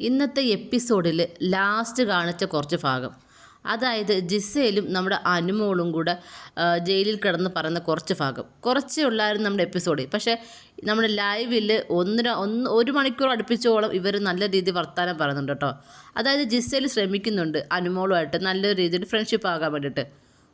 ഇന്നത്തെ എപ്പിസോഡിൽ ലാസ്റ്റ് കാണിച്ച കുറച്ച് ഭാഗം. അതായത് ജിസയിലും നമ്മുടെ അനുമോളും കൂടെ ജയിലിൽ കിടന്ന് പറയുന്ന കുറച്ച് ഭാഗം. കുറച്ചേ ഉള്ളായിരുന്നു നമ്മുടെ എപ്പിസോഡ്. പക്ഷേ നമ്മുടെ ലൈവിൽ ഒന്നര ഒന്ന് ഒരു മണിക്കൂർ അടുപ്പിച്ചോളം ഇവർ നല്ല രീതിയിൽ വർത്തമാനം പറയുന്നുണ്ട് കേട്ടോ. അതായത് ജിസയിൽ ശ്രമിക്കുന്നുണ്ട് അനുമോളുമായിട്ട് നല്ല രീതിയിൽ ഫ്രണ്ട്ഷിപ്പ് ആകാൻ വേണ്ടിയിട്ട്.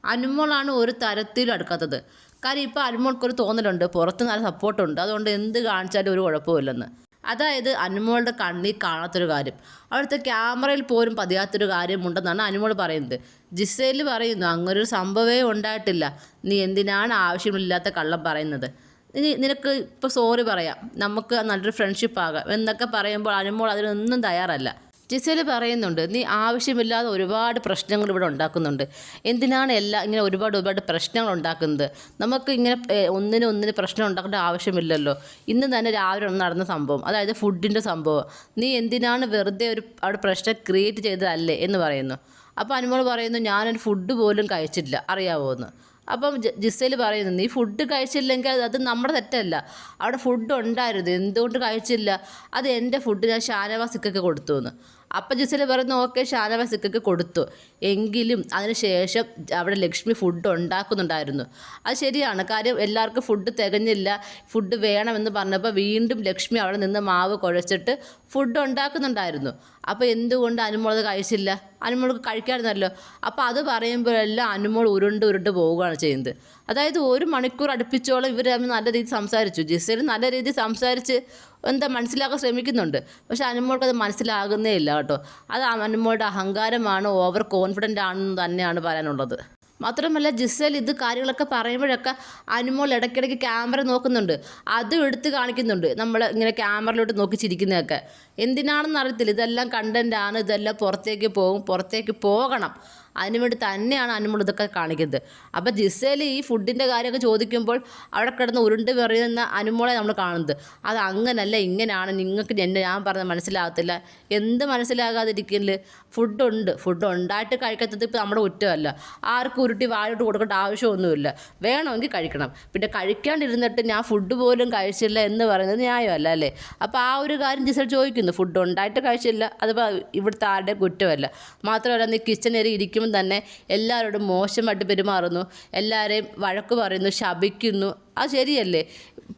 അനുമോളാണ് ഒരു തരത്തിലും അടുക്കാത്തത്. കാര്യം ഇപ്പോൾ അനുമോൾക്കൊരു തോന്നലുണ്ട് പുറത്ത് നല്ല സപ്പോർട്ടുണ്ട് അതുകൊണ്ട് എന്ത് കാണിച്ചാലും ഒരു കുഴപ്പമില്ലെന്ന് അതായത് അനുമോളുടെ കണ്ണിൽ കാണാത്തൊരു കാര്യം. അവിടുത്തെ ക്യാമറയിൽ പോലും പതിയാത്തൊരു കാര്യമുണ്ടെന്നാണ് അനുമോൾ പറയുന്നത്. ജിസേൽ പറയുന്നു അങ്ങനൊരു സംഭവമേ ഉണ്ടായിട്ടില്ല. നീ എന്തിനാണ് ആവശ്യമില്ലാത്ത കള്ളം പറയുന്നത്? ഇനി നിനക്ക് ഇപ്പോൾ സോറി പറയാം. നമുക്ക് നല്ലൊരു ഫ്രണ്ട്ഷിപ്പ് ആകാം എന്നൊക്കെ പറയുമ്പോൾ അനുമോൾ അതിനൊന്നും തയ്യാറല്ല. ജിസേൽ പറയുന്നുണ്ട് നീ ആവശ്യമില്ലാതെ ഒരുപാട് പ്രശ്നങ്ങൾ ഇവിടെ ഉണ്ടാക്കുന്നുണ്ട്. എന്തിനാണ് എല്ലാം ഇങ്ങനെ ഒരുപാട് ഒരുപാട് പ്രശ്നങ്ങൾ ഉണ്ടാക്കുന്നത്? നമുക്ക് ഇങ്ങനെ ഒന്നിന് ഒന്നിന് പ്രശ്നം ഉണ്ടാക്കേണ്ട ആവശ്യമില്ലല്ലോ. ഇന്ന് തന്നെ രാവിലെ ഒന്ന് നടന്ന സംഭവം അതായത് ഫുഡിന്റെ സംഭവം. നീ എന്തിനാണ് വെറുതെ ഒരു അവിടെ പ്രശ്നം ക്രിയേറ്റ് ചെയ്തതല്ലേ എന്ന് പറയുന്നു. അപ്പോൾ അനുമോൾ പറയുന്നു ഞാനൊരു ഫുഡ് പോലും കഴിച്ചിട്ടില്ല അറിയാവോ എന്ന്? അപ്പം ജിസേൽ പറയുന്നു നീ ഫുഡ് കഴിച്ചില്ലെങ്കിൽ അത് നമ്മുടെ തെറ്റല്ല. അവിടെ ഫുഡ് ഉണ്ടായിരുന്നു. എന്തുകൊണ്ട് കഴിച്ചില്ല? അത് എന്റെ ഫുഡ് ഞാൻ ഷാനവാസിക്കൊക്കെ കൊടുത്തു എന്ന് അപ്പം ജിസേൽ പറയുന്നു ഓക്കെ സിക്കക്ക് കൊടുത്തു. എങ്കിലും അതിന് ശേഷം അവിടെ ലക്ഷ്മി ഫുഡ് ഉണ്ടാക്കുന്നുണ്ടായിരുന്നു. അത് ശരിയാണ്. കാര്യം എല്ലാവർക്കും ഫുഡ് തികഞ്ഞില്ല. ഫുഡ് വേണമെന്ന് പറഞ്ഞപ്പോൾ വീണ്ടും ലക്ഷ്മി അവിടെ നിന്ന് മാവ് കുഴച്ചിട്ട് ഫുഡ് ഉണ്ടാക്കുന്നുണ്ടായിരുന്നു. അപ്പോൾ എന്തുകൊണ്ട് അനുമോൾ അത് കഴിച്ചില്ല? അനുമോൾക്ക് കഴിക്കാമായിരുന്നല്ലോ. അപ്പോൾ അത് പറയുമ്പോഴെല്ലാം അനുമോൾ ഉരുണ്ട് ഉരുണ്ട് പോവുകയാണ് ചെയ്യുന്നത്. അതായത് ഒരു മണിക്കൂർ അടുപ്പിച്ചോളം ഇവർ തമ്മിൽ നല്ല രീതിയിൽ സംസാരിച്ചു. ജിസയിൽ നല്ല രീതിയിൽ സംസാരിച്ച് എന്താ മനസ്സിലാക്കാൻ ശ്രമിക്കുന്നുണ്ട്. പക്ഷെ അനുമോൾക്ക് അത് മനസ്സിലാകുന്നേ ഇല്ല കേട്ടോ. അത് അനുമോളുടെ അഹങ്കാരമാണ് ഓവർ കോൺഫിഡന്റ് ആണെന്ന് തന്നെയാണ് പറയാനുള്ളത്. മാത്രമല്ല ജിസൽ ഇത് കാര്യങ്ങളൊക്കെ പറയുമ്പോഴൊക്കെ അനുമോൾ ഇടയ്ക്കിടയ്ക്ക് ക്യാമറ നോക്കുന്നുണ്ട്. അതും എടുത്ത് കാണിക്കുന്നുണ്ട്. നമ്മൾ ഇങ്ങനെ ക്യാമറയിലോട്ട് നോക്കി ചിരിക്കുന്നതൊക്കെ. എന്തിനാണെന്ന് അറിയത്തില്ല. ഇതെല്ലാം ആണ്. ഇതെല്ലാം പുറത്തേക്ക് പോകും. പുറത്തേക്ക് പോകണം. അതിനുവേണ്ടി തന്നെയാണ് അനുമോൾ കാണിക്കുന്നത്. അപ്പോൾ ജിസേൽ ഈ ഫുഡിന്റെ കാര്യമൊക്കെ ചോദിക്കുമ്പോൾ അവിടെ കിടന്ന് ഉരുണ്ട് പറയുന്ന അനുമോളെ നമ്മൾ കാണുന്നത്. അത് അങ്ങനല്ല ഇങ്ങനെയാണ്. നിങ്ങൾക്ക് എന്നെ ഞാൻ പറഞ്ഞത് മനസ്സിലാകത്തില്ല. എന്ത് മനസ്സിലാകാതിരിക്കില്ല ഫുഡുണ്ട് ഫുഡ് ഉണ്ടായിട്ട് കഴിക്കാത്തത് ഇപ്പോൾ നമ്മുടെ കുറ്റമല്ല. ആർക്കും ഉരുട്ടി വായോട്ട് കൊടുക്കേണ്ട ആവശ്യമൊന്നുമില്ല. വേണമെങ്കിൽ കഴിക്കണം. പിന്നെ കഴിക്കാണ്ടിരുന്നിട്ട് ഞാൻ ഫുഡ് പോലും കഴിച്ചില്ല എന്ന് പറയുന്നത് ന്യായമല്ല അല്ലേ? അപ്പോൾ ആ ഒരു കാര്യം ജിസൽ ചോദിക്കുന്നു. ഫുഡ് ഉണ്ടായിട്ട് കഴിച്ചില്ല. അതിപ്പോൾ ഇവിടുത്തെ ആരുടെ കുറ്റമല്ല. മാത്രമല്ല നീ കിച്ചണിൽ ഇരിക്കുമ്പോൾ തന്നെ എല്ലാവരോടും മോശമായിട്ട് പെരുമാറുന്നു. എല്ലാവരെയും വഴക്ക് പറയുന്നു ശപിക്കുന്നു. അത് ശരിയല്ലേ?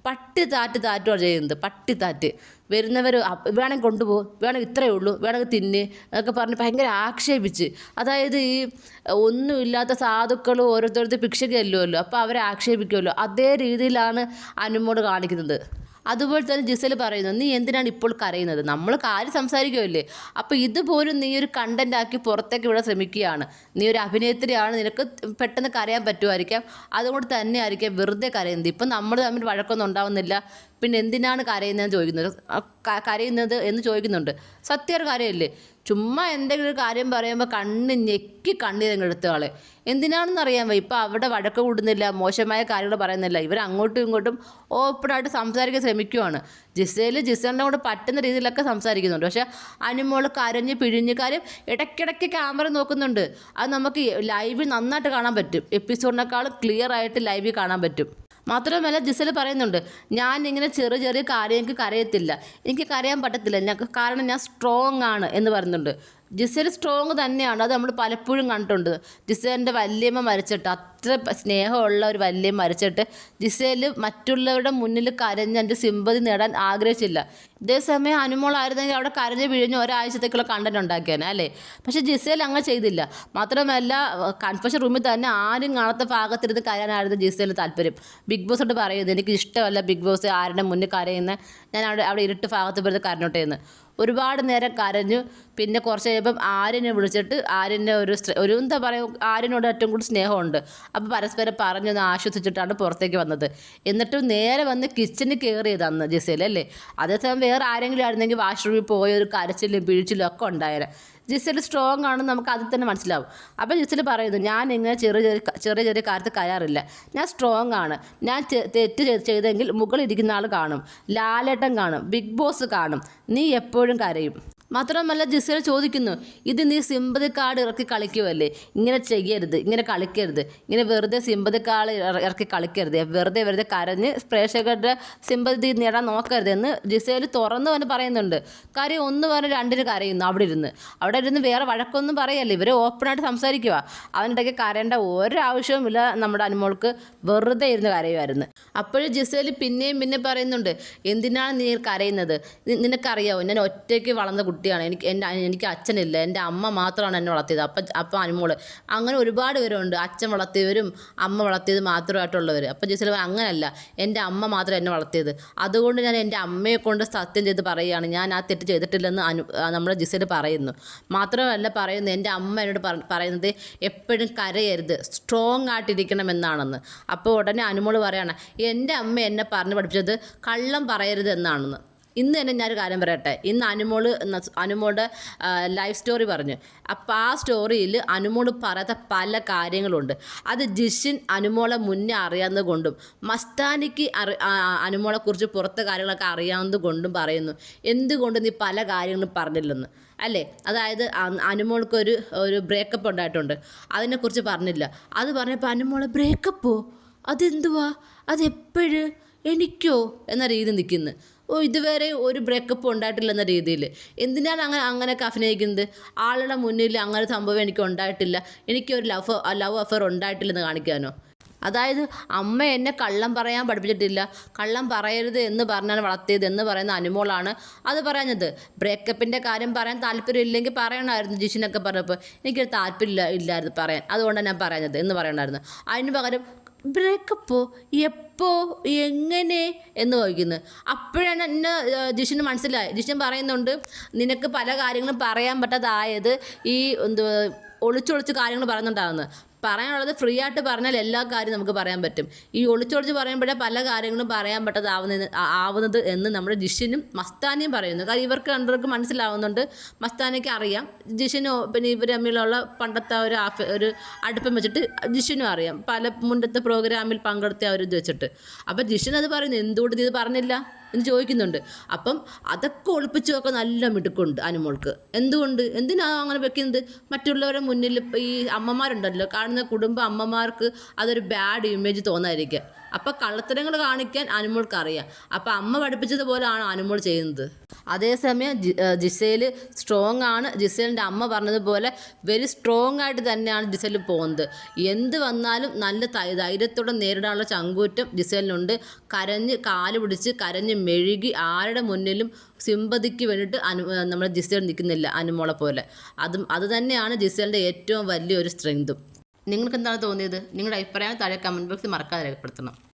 പട്ടി താറ്റ് താറ്റുമാണ് ചെയ്യുന്നത്. പട്ടി താറ്റ്. വരുന്നവർ വേണമെങ്കിൽ കൊണ്ടുപോകും വേണമെങ്കിൽ ഇത്രയേ ഉള്ളൂ വേണമെങ്കിൽ തിന്ന് എന്നൊക്കെ പറഞ്ഞ് ഭയങ്കര ആക്ഷേപിച്ച്. അതായത് ഈ ഒന്നുമില്ലാത്ത സാധുക്കൾ ഓരോരുത്തരുടെ ഭിക്ഷയ്ക്ക് അപ്പോൾ അവരെ ആക്ഷേപിക്കുമല്ലോ അതേ രീതിയിലാണ് അനുമോട് കാണിക്കുന്നത്. അതുപോലെ തന്നെ ജിസൽ പറയുന്നു നീ എന്തിനാണ് ഇപ്പോൾ കരയുന്നത്? നമ്മൾ കാര്യം സംസാരിക്കുമല്ലേ അപ്പോൾ ഇതുപോലും നീ ഒരു കണ്ടന്റ് ആക്കി പുറത്തേക്ക് ഇവിടെ ശ്രമിക്കുകയാണ്. നീ ഒരു അഭിനേത്രിയാണ് നിനക്ക് പെട്ടെന്ന് കരയാൻ പറ്റുമായിരിക്കാം. അതുകൊണ്ട് തന്നെ ആയിരിക്കാം വെറുതെ കരയുന്നത്. ഇപ്പം നമ്മൾ തമ്മിൽ വഴക്കൊന്നും ഉണ്ടാവുന്നില്ല. പിന്നെ എന്തിനാണ് കരയുന്നതെന്ന് ചോദിക്കുന്നത്? കരയുന്നത് എന്ന് ചോദിക്കുന്നുണ്ട്. സത്യം ഒരു കാര്യമല്ലേ? ചുമ്മാ എന്തെങ്കിലും ഒരു കാര്യം പറയുമ്പോൾ കണ്ണ് ഞെക്കി കണ്ണീരങ്ങ് ആളെ എന്തിനാണെന്ന് വയ്യ. ഇപ്പം അവിടെ വഴക്ക് കൂടുന്നില്ല മോശമായ കാര്യങ്ങൾ പറയുന്നില്ല. ഇവർ അങ്ങോട്ടും ഇങ്ങോട്ടും ഓപ്പണായിട്ട് സംസാരിക്കാൻ ശ്രമിക്കുവാണ്. ജിസയിൽ ജിസലിന്റെ കൂടെ പറ്റുന്ന രീതിയിലൊക്കെ സംസാരിക്കുന്നുണ്ട്. പക്ഷേ അനുമോൾ കരഞ്ഞ് പിഴിഞ്ഞ് കാര്യം ഇടയ്ക്കിടയ്ക്ക് ക്യാമറ നോക്കുന്നുണ്ട്. അത് നമുക്ക് ലൈവിൽ നന്നായിട്ട് കാണാൻ പറ്റും. എപ്പിസോഡിനേക്കാളും ക്ലിയർ ആയിട്ട് ലൈവിൽ കാണാൻ പറ്റും. മാത്രമല്ല ജിസൽ പറയുന്നുണ്ട് ഞാൻ ഇങ്ങനെ ചെറിയ ചെറിയ കാര്യം എനിക്ക് കരയത്തില്ല. എനിക്ക് കരയാൻ പറ്റത്തില്ല. കാരണം ഞാൻ സ്ട്രോങ് ആണ് എന്ന് പറയുന്നുണ്ട്. ജിസൽ സ്ട്രോങ് തന്നെയാണ്. അത് നമ്മൾ പലപ്പോഴും കണ്ടിട്ടുണ്ട്. ജിസേലിന്റെ വല്യമ്മ മരിച്ചിട്ട് അത്ര സ്നേഹമുള്ള ഒരു വല്യമ്മ മരിച്ചിട്ട് ജിസേൽ മറ്റുള്ളവരുടെ മുന്നിൽ കരഞ്ഞ് എന്റെ സിമ്പതി നേടാൻ ആഗ്രഹിച്ചില്ല. ഇതേസമയം അനുമോളായിരുന്നെങ്കിൽ അവിടെ കരഞ്ഞ് പിഴിഞ്ഞ് ഒരാഴ്ചത്തേക്കുള്ള കണ്ടന്റ് ഉണ്ടാക്കിയാണ് അല്ലേ? പക്ഷേ ജിസേൽ അങ്ങനെ ചെയ്തില്ല. മാത്രമല്ല കൺഫഷൻ റൂമിൽ തന്നെ ആരും കാണാത്ത ഭാഗത്തിരുന്ന് കരയാനായിരുന്നു ജിസേലിന് താല്പര്യം. ബിഗ് ബോസോട് പറയുന്നത് എനിക്ക് ഇഷ്ടമല്ല ബിഗ് ബോസ് ആരുടെ മുന്നിൽ കരയുന്ന? ഞാൻ അവിടെ അവിടെ ഇരുട്ട് ഭാഗത്ത് വരുന്നത് കരഞ്ഞോട്ടെ എന്ന്. ഒരുപാട് നേരം കരഞ്ഞു. പിന്നെ കുറച്ച് കഴിയുമ്പം ആര്യനെ വിളിച്ചിട്ട് ആര്യനെ ഒരു ഒരു എന്താ പറയുക ആര്യനോട് ഏറ്റവും കൂടുതൽ സ്നേഹമുണ്ട്. അപ്പോൾ പരസ്പരം പറഞ്ഞൊന്ന് ആശ്വസിച്ചിട്ടാണ് പുറത്തേക്ക് വന്നത്. എന്നിട്ടും നേരെ വന്ന് കിച്ചണിൽ കയറിയത് അന്ന് ജിസേൽ അല്ലേ? അതേസമയം വേറെ ആരെങ്കിലും ആയിരുന്നെങ്കിൽ വാഷ്റൂമിൽ പോയി ഒരു കരച്ചിലും പിഴിച്ചിലും ഒക്കെ ഉണ്ടായേനെ. ജിസൽ സ്ട്രോങ് ആണെന്ന് നമുക്ക് അതിൽ തന്നെ മനസ്സിലാവും. അപ്പോൾ ജിസൽ പറയുന്നു ഞാൻ ഇങ്ങനെ ചെറിയ ചെറിയ ചെറിയ ചെറിയ കാര്യത്തിൽ കയറില്ല ഞാൻ സ്ട്രോങ് ആണ്. ഞാൻ തെറ്റ് ചെയ്ത് ചെയ്തെങ്കിൽ മുകളിലിരിക്കുന്ന ആൾ കാണും. ലാലേട്ടൻ കാണും. ബിഗ് ബോസ് കാണും. നീ എപ്പോഴും കരയും. മാത്രമല്ല ജിസേൽ ചോദിക്കുന്നു ഇത് നീ സിമ്പതി കാർഡ് ഇറക്കി കളിക്കുമല്ലേ ഇങ്ങനെ ചെയ്യരുത് ഇങ്ങനെ കളിക്കരുത് ഇങ്ങനെ വെറുതെ സിമ്പതി കാർഡ് ഇറ- ഇറക്കി കളിക്കരുത് വെറുതെ വെറുതെ കരഞ്ഞ് പ്രേക്ഷകരുടെ സിമ്പതി നേടാൻ നോക്കരുത് എന്ന് ജിസേൽ തുറന്നു വന്ന് പറയുന്നുണ്ട്. കാര്യം ഒന്ന് പറഞ്ഞ് രണ്ടിന് കരയുന്നു അവിടെ ഇരുന്ന്. അവിടെ ഇരുന്ന് വേറെ വഴക്കൊന്നും പറയല്ല? ഇവർ ഓപ്പണായിട്ട് സംസാരിക്കുക അവനിടയ്ക്ക് കരയേണ്ട ഒരാവശ്യവുമില്ല നമ്മുടെ അനുമോൾക്ക്. വെറുതെ ഇരുന്ന് കരയുമായിരുന്നു. അപ്പോഴും ജിസേൽ പിന്നെയും പിന്നെ പറയുന്നുണ്ട് എന്തിനാണ് നീ കരയുന്നത്? നിനക്കറിയാവോ? ഞാൻ ഒറ്റയ്ക്ക് വളർന്ന കുട്ടിയാണ്. എനിക്ക് എന്റെ എനിക്ക് അച്ഛനില്ല. എന്റെ അമ്മ മാത്രമാണ് എന്നെ വളർത്തിയത്. അപ്പം അപ്പം അനുമോൾ. അങ്ങനെ ഒരുപാട് പേരുണ്ട്. അച്ഛൻ വളർത്തിയവരും അമ്മ വളർത്തിയത് മാത്രമായിട്ടുള്ളവർ അപ്പം ജിസേൽ അങ്ങനല്ല. എന്റെ അമ്മ മാത്രം എന്നെ വളർത്തിയത്. അതുകൊണ്ട് ഞാൻ എന്റെ അമ്മയെ കൊണ്ട് സത്യം ചെയ്ത് പറയുകയാണ്. ഞാൻ ആ തെറ്റ് ചെയ്തിട്ടില്ലെന്ന് അനു നമ്മുടെ ജിസേൽ പറയുന്നു. മാത്രമല്ല പറയുന്നു എന്റെ അമ്മ എന്നോട് പറ- പറയുന്നത് എപ്പോഴും കരയരുത്. സ്ട്രോങ് ആയിട്ടിരിക്കണം എന്നാണെന്ന് അപ്പോൾ ഉടനെ അനുമോൾ പറയാണ് എന്റെ അമ്മ എന്നെ പറഞ്ഞ് പഠിപ്പിച്ചത് കള്ളം പറയരുത് എന്നാണെന്ന്. ഇന്ന് തന്നെ ഞാനൊരു കാര്യം പറയട്ടെ. ഇന്ന് അനുമോൾ അനുമോളുടെ ലൈഫ് സ്റ്റോറി പറഞ്ഞു. അപ്പോൾ ആ സ്റ്റോറിയിൽ അനുമോൾ പറയാത്ത പല കാര്യങ്ങളുണ്ട്. അത് ജിഷിൻ അനുമോളെ മുന്നേ അറിയാവുന്നത് കൊണ്ടും മസ്താനിക്ക് അറി അനുമോളെക്കുറിച്ച് പുറത്തെ കാര്യങ്ങളൊക്കെ അറിയാവുന്നത് കൊണ്ടും പറയുന്നു. എന്തുകൊണ്ട് നീ പല കാര്യങ്ങളും പറഞ്ഞില്ലെന്ന്. അല്ലേ? അതായത് അനുമോൾക്കൊരു ഒരു ബ്രേക്കപ്പ് ഉണ്ടായിട്ടുണ്ട്. അതിനെക്കുറിച്ച് പറഞ്ഞില്ല. അത് പറഞ്ഞപ്പോൾ അനുമോളെ ബ്രേക്കപ്പോ അതെന്തുവാ? അതെപ്പോഴ്? എനിക്കോ? എന്ന രീതി നിൽക്കുന്നു. ഇതുവരെ ഒരു ബ്രേക്കപ്പ് ഉണ്ടായിട്ടില്ല എന്ന രീതിയിൽ. എന്തിനാണ് അങ്ങനെ അങ്ങനെയൊക്കെ അഭിനയിക്കുന്നത്? ആളുടെ മുന്നിൽ അങ്ങനെ സംഭവം എനിക്ക് ഉണ്ടായിട്ടില്ല. എനിക്കൊരു ലവ് ലവ് അഫെയർ ഉണ്ടായിട്ടില്ലെന്ന് കാണിക്കാനോ? അതായത് അമ്മ എന്നെ കള്ളം പറയാൻ പഠിപ്പിച്ചിട്ടില്ല. കള്ളം പറയരുത് എന്ന് പറഞ്ഞാണ് വളർത്തിയത് എന്ന് പറയുന്ന അനുമോളാണ് അത് പറഞ്ഞത്. ബ്രേക്കപ്പിന്റെ കാര്യം പറയാൻ താല്പര്യമില്ലെങ്കിൽ പറയണമായിരുന്നു ജിഷിനൊക്കെ പറഞ്ഞപ്പോൾ. എനിക്കൊരു താല്പര്യമില്ല ഇല്ലായിരുന്നു പറയാൻ. അതുകൊണ്ടാണ് ഞാൻ പറയുന്നത് എന്ന് പറയണമായിരുന്നു. അതിന് പകരം ബ്രേക്കപ്പോ എപ്പോ എങ്ങനെ എന്ന് ചോദിക്കുന്നത് അപ്പോഴാണ് എന്നെ ജിഷിന് മനസ്സിലായി ജിഷൻ പറയുന്നുണ്ട് നിനക്ക് പല കാര്യങ്ങളും പറയാൻ പറ്റാതായത് ഈ എന്തുവാ ഒളിച്ചൊളിച്ച് കാര്യങ്ങൾ പറയുന്നുണ്ടാകുന്നു പറയാനുള്ളത് ഫ്രീ ആയിട്ട് പറഞ്ഞാൽ എല്ലാ കാര്യവും നമുക്ക് പറയാൻ പറ്റും. ഈ ഒളിച്ചൊളിച്ച് പറയുമ്പോഴേ പല കാര്യങ്ങളും പറയാൻ പറ്റാതാവുന്ന ആവുന്നത് എന്ന് നമ്മുടെ ജിഷിനും മസ്താനിയും പറയുന്നു. കാരണം ഇവർക്ക് രണ്ടുപേർക്ക് മനസ്സിലാവുന്നുണ്ട്. മസ്താനയ്ക്ക് അറിയാം. ജിഷിനും പിന്നെ ഇവർ തമ്മിലുള്ള പണ്ടത്തെ ഒരു ആഫ് ഒരു അടുപ്പം വെച്ചിട്ട് ജിഷിനും അറിയാം. പല മുണ്ടത്തെ പ്രോഗ്രാമിൽ പങ്കെടുത്ത ആ ഒരു ഇത് വെച്ചിട്ട്. അപ്പം ജിഷൻ അത് പറയുന്നു എന്തുകൊണ്ട് ഇത് പറഞ്ഞില്ല? എന്ന് ചോദിക്കുന്നുണ്ട്. അപ്പം അതൊക്കെ ഒളിപ്പിച്ച് വെക്കാൻ നല്ല മിടുക്കുണ്ട് അനുമോൾക്ക്. എന്തുകൊണ്ട്? എന്തിനാണ് അങ്ങനെ വെക്കുന്നത്? മറ്റുള്ളവരുടെ മുന്നിൽ ഈ അമ്മമാരുണ്ടല്ലോ കാണുന്ന കുടുംബ അമ്മമാർക്ക് അതൊരു ബാഡ് ഇമേജ് തോന്നായിരിക്കും അപ്പം കള്ളത്തരങ്ങൾ കാണിക്കാൻ അനുമോൾക്ക് അറിയാം അപ്പം അമ്മ പഠിപ്പിച്ചതുപോലെയാണ് അനുമോൾ ചെയ്യുന്നത്. അതേസമയം ജി ജിസേൽ സ്ട്രോങ് ആണ്. ജിസേലിന്റെ അമ്മ പറഞ്ഞതുപോലെ വെരി സ്ട്രോങ് ആയിട്ട് തന്നെയാണ് ജിസേൽ പോകുന്നത്. എന്ത് വന്നാലും നല്ല ധൈര്യത്തോടെ നേരിടാനുള്ള ചങ്കൂറ്റം ജിസേലിനുണ്ട്. കരഞ്ഞ് കാൽ പിടിച്ച് കരഞ്ഞ് മെഴുകി ആരുടെ മുന്നിലും സിമ്പതിക്ക് വേണ്ടിയിട്ട് അനു നമ്മുടെ ജിസേൽ നിൽക്കുന്നില്ല അനുമോളെ പോലെ. അതും അത് തന്നെയാണ് ജിസേലിന്റെ ഏറ്റവും വലിയൊരു സ്ട്രെങ്തും നിങ്ങൾക്ക് എന്താണ് തോന്നിയത്? നിങ്ങളുടെ അഭിപ്രായം താഴെ കമന്റ് ബോക്സിൽ മറക്കാതെ രേഖപ്പെടുത്തണം.